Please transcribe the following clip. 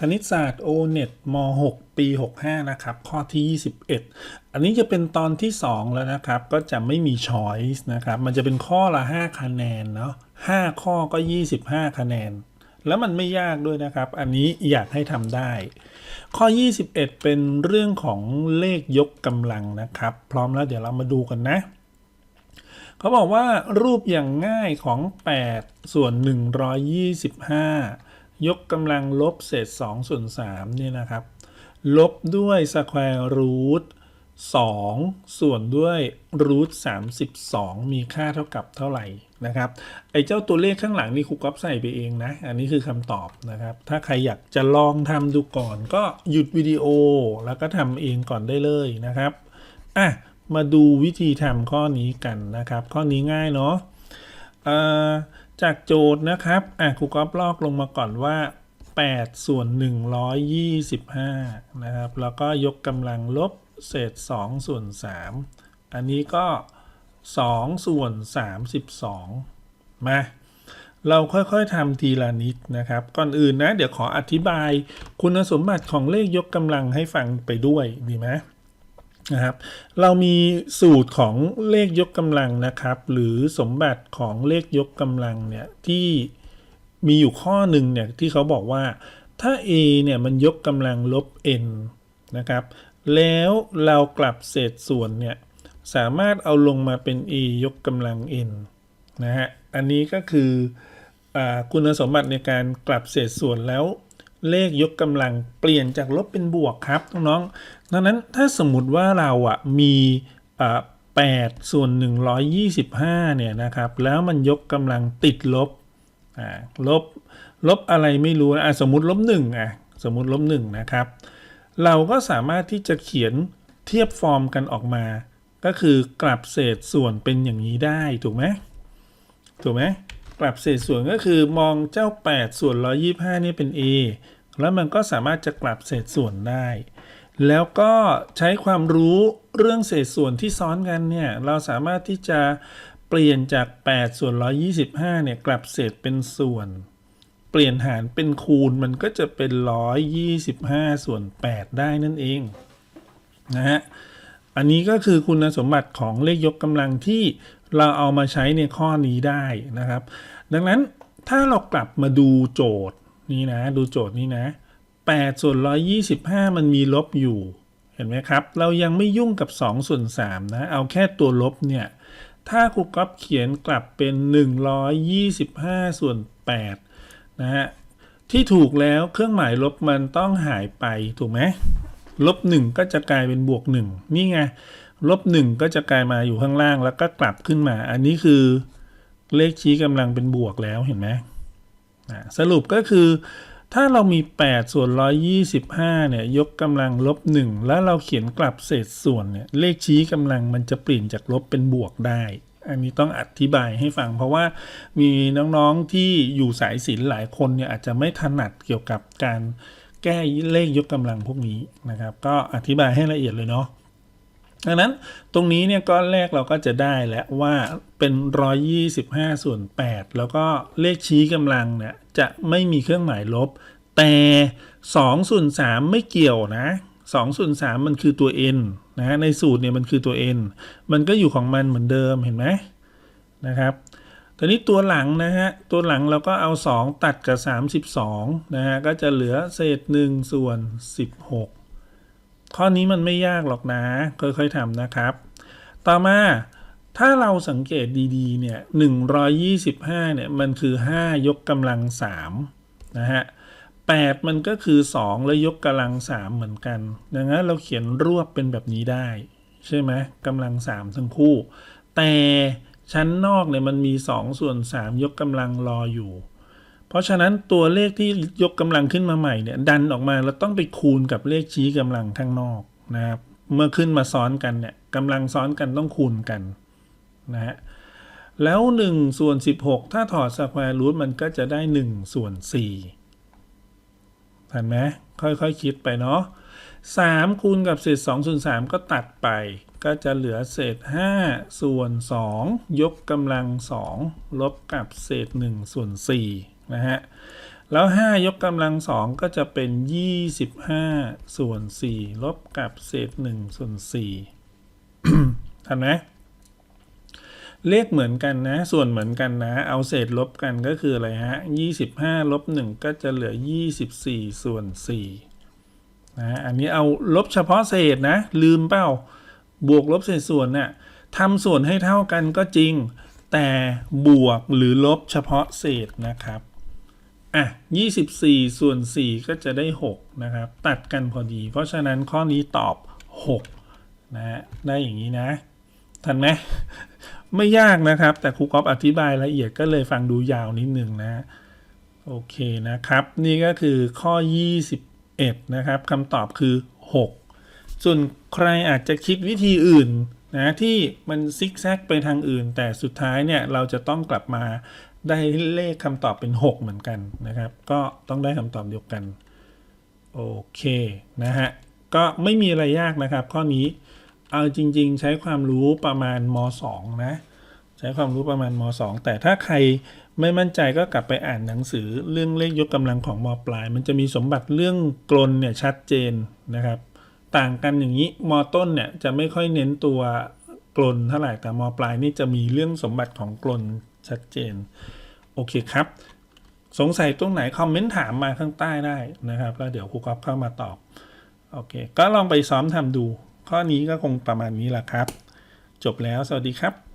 คณิตศาสตร์ o n e t ม 6 ปี 65 นะครับ ข้อที่ 21 อันนี้จะเป็นตอนที่ 2 แล้วนะครับ ก็จะไม่มี choice นะครับ มันจะเป็นข้อละ 5 คะแนนเนาะ5ข้อก็ 25 คะแนน แล้วมันไม่ยากด้วยนะครับ อันนี้อยากให้ทำได้ ข้อ 21 เป็นเรื่องของเลขยกกำลังนะครับ พร้อมแล้วเดี๋ยวเรามาดูกันนะเขาบอกว่ารูปอย่างง่ายของ 8 ส่วน 125 ยกกำลังลบเศษ2ส่วน3เนี่ยนะครับ ลบด้วยสแควร์รูท2ส่วนด้วยรูท32 มีค่าเท่ากับเท่าไหร่นะครับ ไอ้เจ้าตัวเลขข้างหลังนี่ครูก๊อฟใส่ไปเองนะ อันนี้คือคำตอบนะครับ ถ้าใครอยากจะลองทำดูก่อนก็หยุดวิดีโอแล้วก็ทำเองก่อนได้เลยนะครับอะมาดูวิธีทำข้อนี้กันนะครับ ข้อนี้ง่ายเนาะเอ่อ จากโจทย์นะครับอะครูก๊อฟลอกลงมาก่อนว่า 8 ส่วน 125 นะครับ แล้วก็ยกกำลังลบเศษ 2 ส่วน 3 อันนี้ก็ 2 ส่วน 32 มาเราค่อยๆทำทีละนิดนะครับ ก่อนอื่นนะ เดี๋ยวขออธิบายคุณสมบัติของเลขยกกำลังให้ฟังไปด้วยดีไหม นะครับ เรามีสูตรของเลขยกกำลังนะครับ หรือสมบัติของเลขยกกำลังเนี่ยที่มีอยู่ข้อหนึ่งเนี่ยที่เขาบอกว่าถ้า a เนี่ยมันยกกำลังลบ n นะครับ แล้วเรากลับเศษส่วนเนี่ยสามารถเอาลงมาเป็น a ยกกำลัง n นะฮะ อันนี้ก็คืออคุณสมบัติในการกลับเศษส่วนแล้ว เลขยกกำลังเปลี่ยนจากลบเป็นบวกครับน้องๆดังนั้นถ้าสมมติว่าเราอะมีอ่า8ส่วน 125 เนี่ยนะครับ แล้วมันยกกำลังติดลบลบ ลบอะไรไม่รู้นะสมมติลบหนึ่งอะสมมติลบหนึ่งนะครับ เราก็สามารถที่จะเขียนเทียบฟอร์มกันออกมา ก็คือกลับเศษส่วนเป็นอย่างนี้ได้ถูกไหมถูกไหม กลับเศษส่วนก็คือมองเจ้า 8 ส่วน 125 นี่เป็น a แล้วมันก็สามารถจะกลับเศษส่วนได้ แล้วก็ใช้ความรู้เรื่องเศษส่วนที่ซ้อนกันเนี่ย เราสามารถที่จะเปลี่ยนจาก 8 ส่วน 125 เนี่ย กลับเศษเป็นส่วน เปลี่ยนหารเป็นคูณมันก็จะเป็น 125 ส่วน 8 ได้นั่นเอง นะฮะ อันนี้ก็คือคุณสมบัติของเลขยกกำลังที่เราเอามาใช้ในข้อนี้ได้นะครับ ดังนั้นถ้าเรากลับมาดูโจทย์นี้นะ ดูโจทย์นี้นะ8ส่วน125 มันมีลบอยู่ เห็นไหมครับ เรายังไม่ยุ่งกับ 2 ส่วน 3 นะ เอาแค่ตัวลบเนี่ย ถ้าครูก๊อฟเขียนกลับเป็น 125 ส่วน8นะฮะที่ถูกแล้วเครื่องหมายลบมันต้องหายไปถูกไหม ลบหนึ่งก็จะกลายเป็นบวกหนึ่งนี่ไงลบหนึ่งก็จะกลายมาอยู่ข้างล่างแล้วก็กลับขึ้นมา อันนี้คือเลขชี้กำลังเป็นบวกแล้วเห็นไหมสรุปก็คือ ถ้าเรามี 8 ส่วน 125 เนี่ย ยกกำลังลบ 1 แล้วเราเขียนกลับเศษส่วนเนี่ย เลขชี้กำลังมันจะเปลี่ยนจากลบเป็นบวกได้ อันนี้ต้องอธิบายให้ฟัง เพราะว่ามีน้องๆที่อยู่สายศิลป์หลายคนเนี่ยอาจจะไม่ถนัดเกี่ยวกับการ แก้เลขยกกำลังพวกนี้นะครับ ก็อธิบายให้ละเอียดเลยเนาะดังนั้นตรงนี้เนี่ยก้อนแรกเราก็จะได้แล้วว่าเป็น 125 ส่วน 8 แล้วก็เลขชี้กำลังเนี่ยจะไม่มีเครื่องหมายลบ แต่2ส่วน3ไม่เกี่ยวนะ2ส่วน3มันคือตัว n นะในสูตรเนี่ยมันคือตัว n มันก็อยู่ของมันเหมือนเดิมเห็นไหมนะครับ ตอนนี้ตัวหลังนะฮะ ตัวหลังเราก็เอา 2 ตัดกับ 32 นะฮะ ก็จะเหลือเศษ 1 ส่วน 16 ข้อนี้มันไม่ยากหรอกนะ ค่อยๆทำนะครับ ต่อมาถ้าเราสังเกตดีๆ เนี่ย 125 เนี่ย มันคือ 5 ยกกำลัง 3 นะฮะ 8 มันก็คือ 2 แล้วยกกำลัง 3 เหมือนกัน ดังนั้นเราเขียนรวบเป็นแบบนี้ได้ ใช่ไหมกำลัง 3 ทั้งคู่ แต่ ชั้นนอกเนี่ยมันมี 2 ส่วน 3 ยกกำลังรออยู่ เพราะฉะนั้นตัวเลขที่ยกกำลังขึ้นมาใหม่เนี่ยดันออกมาเราต้องไปคูณกับเลขชี้กำลังข้างนอกนะครับเมื่อขึ้นมาซ้อนกันเนี่ยกำลังซ้อนกันต้องคูณกันนะฮะแล้ว1ส่วน16 ถ้าถอดสแควร์รูทมันก็จะได้1ส่วน4เห็นไหมค่อยๆคคิดไปเนาะ3คูณกับเศษ2ส่วน3ก็ตัดไป ก็จะเหลือเศษ 5 ส่วน 2 ยกกำลัง 2 ลบกับเศษ 1 ส่วน4นะฮะ แล้ว 5 ยกกำลังสองก็จะเป็น 25 ส่วน 4 ลบกับเศษ 1 ส่วน4ทันไหมเลขเหมือนกันนะ ส่วนเหมือนกันนะ เอาเศษลบกันก็คืออะไรฮะ 25 ลบ 1 ก็จะเหลือ 24 ส่วน4นะ อันนี้เอาลบเฉพาะเศษนะ ลืมเปล่า บวกลบเศษส่วนเนี่ยทำส่วนให้เท่ากันก็จริง แต่บวกหรือลบเฉพาะเศษนะครับอะ24 ส่วน 4 ก็จะได้ 6 นะครับ ตัดกันพอดี เพราะฉะนั้นข้อนี้ตอบ 6 นะฮะได้อย่างนี้นะ ทันไหมไม่ยากนะครับ แต่ครูก๊อฟอธิบายละเอียดก็เลยฟังดูยาวนิดนึงนะ โอเคนะครับ นี่ก็คือข้อ 21 นะครับคำตอบคือ 6 ส่วนใครอาจจะคิดวิธีอื่นนะที่มันซิกแซกไปทางอื่น แต่สุดท้ายเนี่ยเราจะต้องกลับมาได้เลขคำตอบเป็น 6 เหมือนกันนะครับ ก็ต้องได้คำตอบเดียวกัน โอเคนะฮะ ก็ไม่มีอะไรยากนะครับ ข้อนี้เอาจริง ๆ ใช้ความรู้ประมาณม 2 นะ ใช้ความรู้ประมาณม 2 แต่ถ้าใครไม่มั่นใจก็กลับไปอ่านหนังสือเรื่องเลขยกกำลังของมปลาย มันจะมีสมบัติเรื่องกลนเนี่ยชัดเจนนะครับ ต่างกันอย่างนี้มต้นเนี่ยจะไม่ค่อยเน้นตัวกลนเท่าไหร่แต่มปลายนี่จะมีเรื่องสมบัติของกลนชัดเจน โอเคครับ สงสัยตรงไหนคอมเมนต์ถามมาข้างใต้ได้นะครับ แล้วเดี๋ยวครูก๊อฟเข้ามาตอบ โอเค ก็ลองไปซ้อมทำดู ข้อนี้ก็คงประมาณนี้แหละครับ จบแล้วสวัสดีครับ